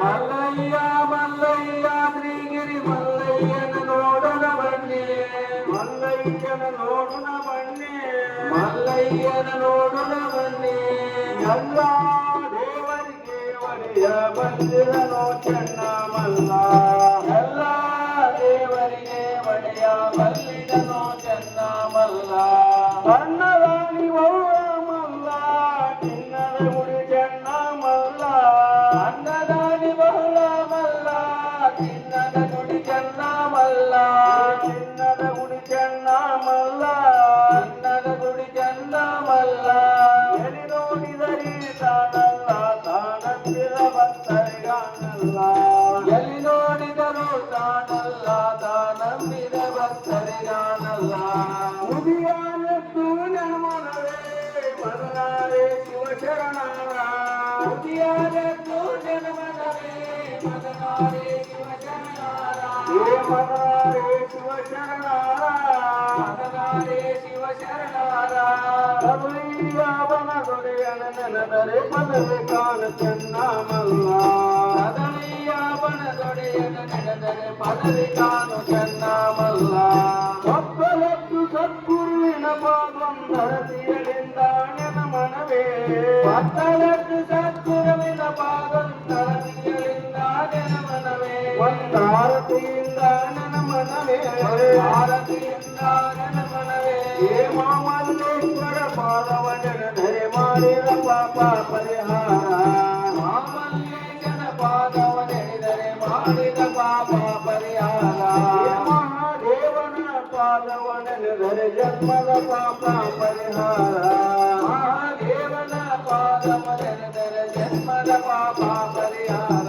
மல்லையா மல்லையா శ్రీగిరి మల్లయ్యన నోడున బండి మల్లయ్యన నోడున బండి మల్లయ్యన నోడున బండి ఎల్లా పదవి కాను చెన్నామల్లా పదవి కాను చెన్నామల్లా ఒక్కలొద్దు సద్గురువిన పాదం ధరతీయడిందాణిన మనవే. ఒక్కలొద్దు సద్గురువిన పాదం ధర ಆರತಿಯಿಂದ ಮನವೇ ಆರತಿಯಿಂದ ಮನವೇ ಹೇ ಮಾಮಲ್ಲೋಶ್ವರ ಪಾದವ ಜಗಧರೆ ಮಾಡಿರ ಪಾಪ ಪರಿಹಾರ ಮಾಮಲ್ಲೇಶನ ಪಾದವ ಜಗಧರೆ ಮಾಡಿದ ಪಾಪ ಪರಿಹಾರ ಮಹಾದೇವನ ಪಾದವ ಜಗಧರೆ ಜನ್ಮದ ಪಾಪ ಪರಿಹಾರ ಮಹಾದೇವನ ಪಾದವ ಜಗಧರೆ ಜನ್ಮದ ಪಾಪ ಪರಿಹಾರ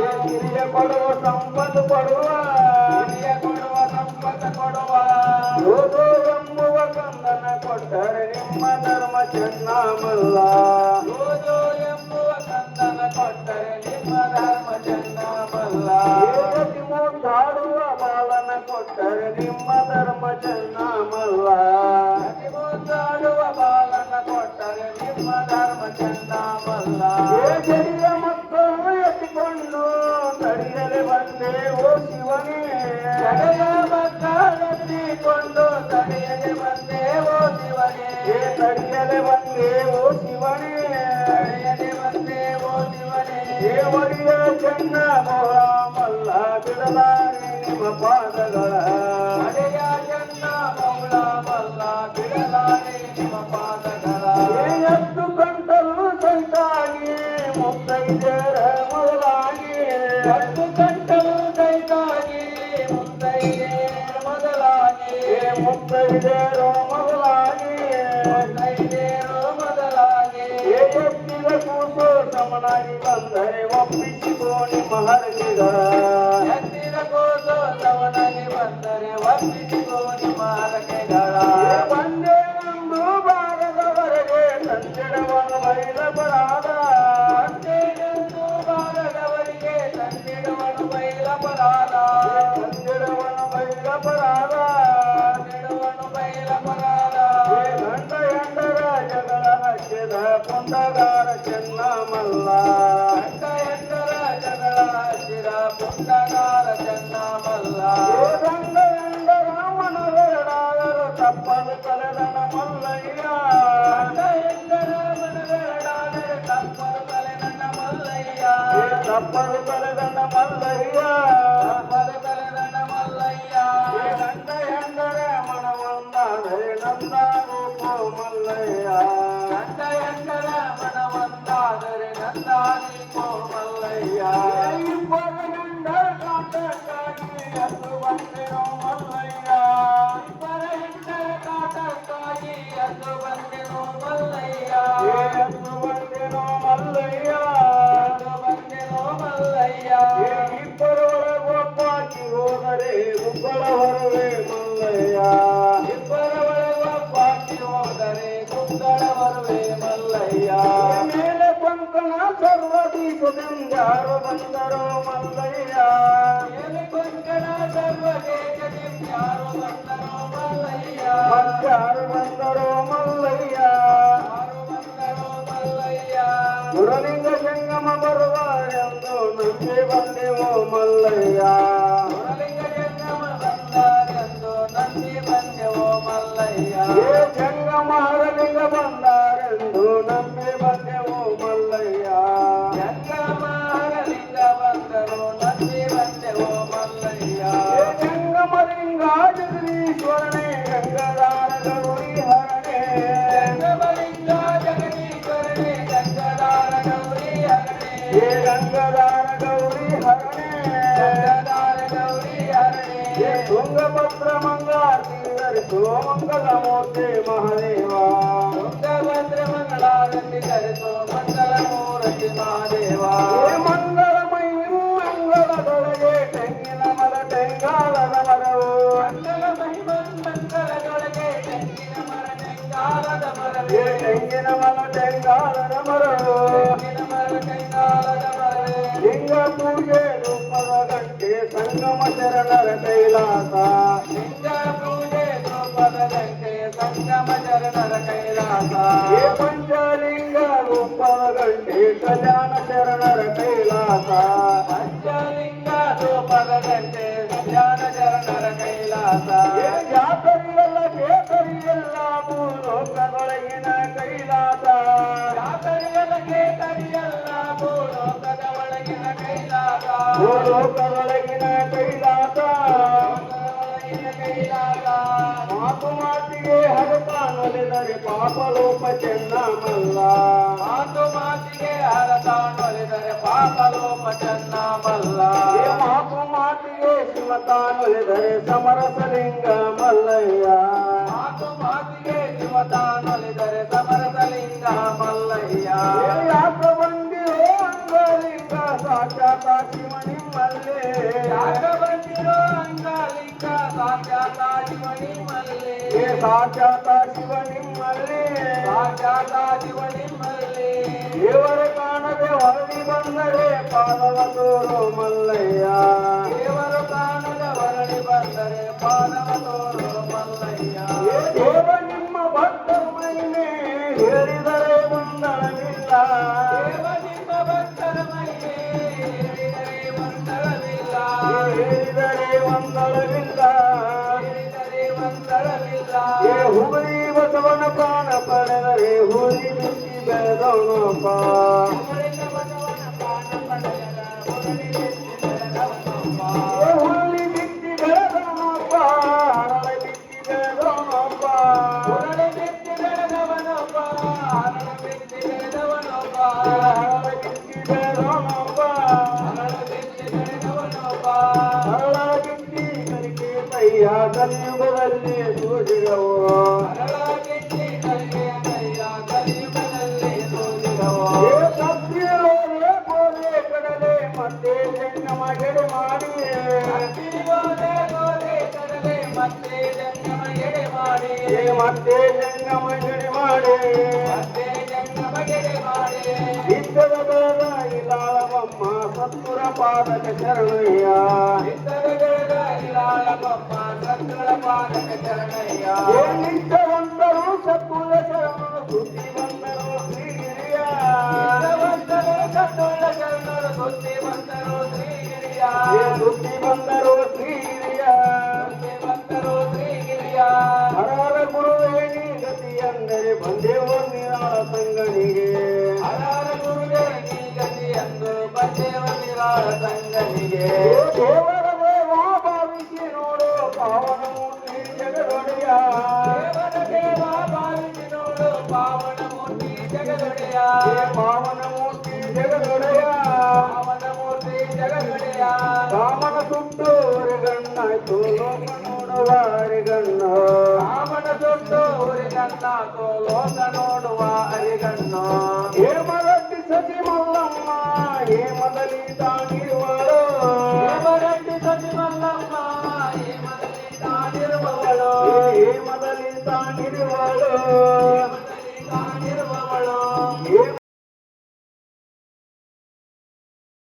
ఏ గిరియ కొడవ సంపద కొడవ గిరియ కొడవ సంపద కొడవ యోగమ్మువ కందన కొట్టర నిమ్మ ధర్మ చెన్నామల్ల యోజో ఎమ్మువ కందన కొట్టర నిమ్మ ధర్మ చెన్నామల్ల ఏగతిమో దాడువ బాలన కొట్టర నిమ్మ ధర్మ ತಡೆಯ ಮಕ್ಕಳೆತ್ತಿಕೊಂಡು ತಡೆಯದೆ ಬಂದೇವೋ ಶಿವನೇ ತಡೆಯದೆ ಬಂದೇವೋ ಶಿವನೇ ತಡೆಯದೆ ಬಂದೇವೋ ಶಿವನೇ ದೇವರಿಯ ಚನ್ನ ಮಲ್ಲ ಬಿಡಲಾರೆ ನಿಮ್ಮ ಪಾದಗಳು వారి వందరి ఒప్పించుకొని మహర్ తప్పని పరిగణ మల్లయ్యా తప్పని పరిగణ మల్లయ్యా ఎండ ఎండరే మనమందరే నందాను పో మల్లయ్యా ఎండ ఎండరే మనమందరే నందాని పో మల్లయ్యా ఇప్పుడు నిండ కాటకాని అటువంటి మల్లయ్యా ఇప్పుడు నిండ కాటకాని అటువంటి మల్లయ్యా అటువంటి మల్లయ్యా ಬಂದರೋ ಮಲ್ಲಯ್ಯ ಮೇಲೆ ಕೊಂಕಣ ಸರ್ವ ದೇಶದಿಂದ ಯಾರು ಬಂದರೋ ಮಲ್ಲಯ್ಯ ಮತ್ತಾರು ಬಂದರೋ ಮಲ್ಲಯ್ಯ ಯಾರು ಬಂದರೋ ಮಲ್ಲಯ್ಯ ಗುರುಲಿಂಗ ಸಂಗಮ ಬರುವ ಎಂದು ನಂಬಿ ಬಂದೆವೋ ಮಲ್ಲಯ್ಯ భద్రమంగా అందరితో మంగళమూర్తి మహదేవా. దుర్గ భద్రమంగళారండి గరితో మంగళమూర్తి మహదేవా. మంగళమై మంగళ దొరగే టెంగిన మర టెంగాల నమరవు మంగళమై మంగళ దొరగే టెంగిన మర టెంగాల నమరవు టెంగిన మర టెంగాల నమరవు లింగ పూజేడు ಮರವು ತೆಂಗಿನ ಮರ ತೆಂಗಾಲದ ಮರವೇ ಲಿಂಗ ಪೂಜೆ ರೂಪದ ಗಂಟೆ ಸಂಗಮ ಶರಣರ ಕೈಲಾಸ ಲಿಂಗ ಪೂಜೆ ರೂಪದ ಗಂಟೆ ಸಂಗಮ ಶರಣರ ಕೈಲಾಸ ಏ ಪಂಚಲಿಂಗ ರೂಪದ ಗಂಟೆ ಕಲ್ಯಾಣ ಶರಣರ ಕೈಲಾಸ ಪಂಚಲಿಂಗ ರೂಪದ ಗಂಟೆ ಧ್ಯಾನ ಶರಣರ ಕೈಲಾಸ ಏ ಜಾತರಿಯಲ್ಲ ಕೇಸರಿಯಲ್ಲ ಭೂಲೋಕದೊಳಗಿನ ಕೈಲಾಸ ಹರತಾನೊಲಿದರೆ ಪಾಪಲೋಪ ಚೆನ್ನಮಲ್ಲ ಮಾತು ಮಾತಿಗೆ ಹರತಾಣೊಲಿದರೆ ಪಾಪಲೋಪ ಚೆನ್ನ ಮಲ್ಲ ಏ ಮಾತು ಮಾತಿಗೆ ಶಿವತಾನೊಲಿದರೆ ಸಮರಸಲಿಂಗ ಮಲ್ಲಯ್ಯ ಮಲ್ಲಿ ಏ ಸಾಕ್ಷಾತ ಶಿವ ನಿಮ್ಮಲ್ಲೇ ಸಾಕ್ಷಾತ ಶಿವನಿ ಮಲ್ಲಿ ದೇವರ ಕಾಣದೆ ಹೊರಡಿ ಬಂದರೆ ಪಾದವ ತೋರು ಮಲ್ಲಯ್ಯ ದೇವರು ಕಾಣದ ವರಳಿ ಬಂದರೆ ಪಾದವ ತೋರು ಹುಲಿ ಬಸವನ ಪ್ರಾಣ ಪಡೆದರೆ ಹುಲಿ ಬಿಸಿ ಬೆಳೆದವನಪ್ಪ ಅವರಿಂದ ಕೈಯ ಕಲಿಯುಗದಲ್ಲಿ ಸೂಜಿದವು ಅರಳ ಬೆಚ್ಚಿ ಕಲಿಗೆಯ ಕೈಯ ಕಲಿಯುಗದಲ್ಲಿ ಸೋಲಿದವೋ. ಏ ಕಬ್ಬಿರೋರೆ ಗೋಲೆ ಕಡಲೆ ಮತ್ತೆ ಜಂಗಮ ಗೆಡೆ ಮಾಡಿ ಹತ್ತಿರೋದೆ ಗೋದೆ ಕಡಲೆ ಮತ್ತೆ ಜಂಗಮ ಎಡೆ ಮಾಡಿ ಏ ಮತ್ತೆ ಜಂಗಮ ಗೆಡೆ ಮಾಡಿ ಮತ್ತೆ ಜಂಗಮ ಎಡೆ ಮಾಡಿ ಇದ್ದದ ಬೆಳೆದ ಇಲಾಳವಮ್ಮ సత్పుర పాదక చరణయ్య నిత్యవంతరు సత్పుర చరణ శుద్ధివంతరు శ్రీగిరియావంతరు సత్పుర గురు గతి అందరి బందే ನಿರ ದೇವರ ದೇವಾ ಭಾವಿಸಿ ನೋಡು ಪಾವನಮೂರ್ತಿ ಜಗದೊಡೆಯ ದೇವರ ದೇವ ಭಾವಿಸಿ ನೋಡು ಪಾವನ ಮೂರ್ತಿ ಜಗದೊಡೆಯ ಹೇ ಪಾವನಮೂರ್ತಿ ಜಗದೊಡೆಯ ಪಾವನ ಮೂರ್ತಿ ಜಗದೊಡೆಯ ರಾಮನ ಸುಟ್ಟು ಗಣ್ಣಾಯ್ತು ಲೋಕ ನೋಡುವಾರಿಗಣ್ಣ ರಾಮನ ದೊಡ್ಡ ಊರಿಗನ್ನ ಲೋಕ ನೋಡುವ ಅರಿಗಣ್ಣ సచి మల్లమ్మ ఏ మొదలి తాగిరువాడు ఏమరండి సచి మల్లమ్మ ఏ మొదలి తాగిరువాడు ఏ మొదలి తాగిరువాడు